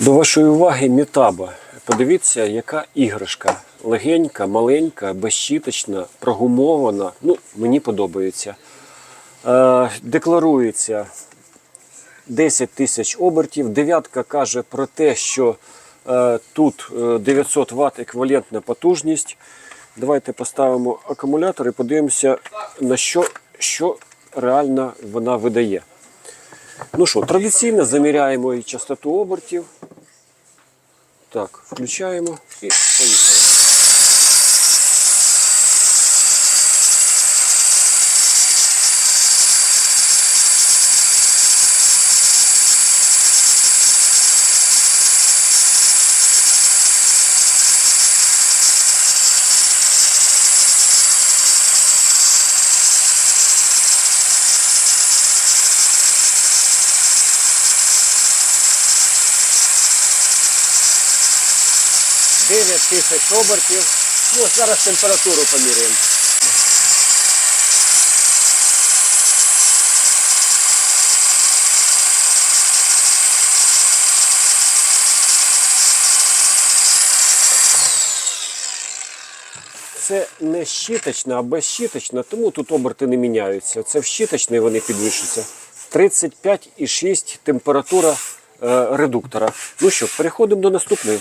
До вашої уваги Мітаба. Подивіться, яка іграшка. Легенька, маленька, безщіточна, прогумована. Ну, мені подобається. Е, декларується 10 тисяч обертів. Дев'ятка каже про те, що е, тут е, 900 Вт еквівалентна потужність. Давайте поставимо акумулятор і подивимося, на що, що реально вона видає. Ну що, традиційно заміряємо і частоту обертів. Так, включаємо і поїхали. Дев'ять тисяч обертів. Ну, зараз температуру поміряємо. Це не щіточна, а безщіточна, тому тут оберти не міняються. Це в щіточний вони підвищуються. 35,6 температура е, редуктора. Ну що, переходимо до наступної.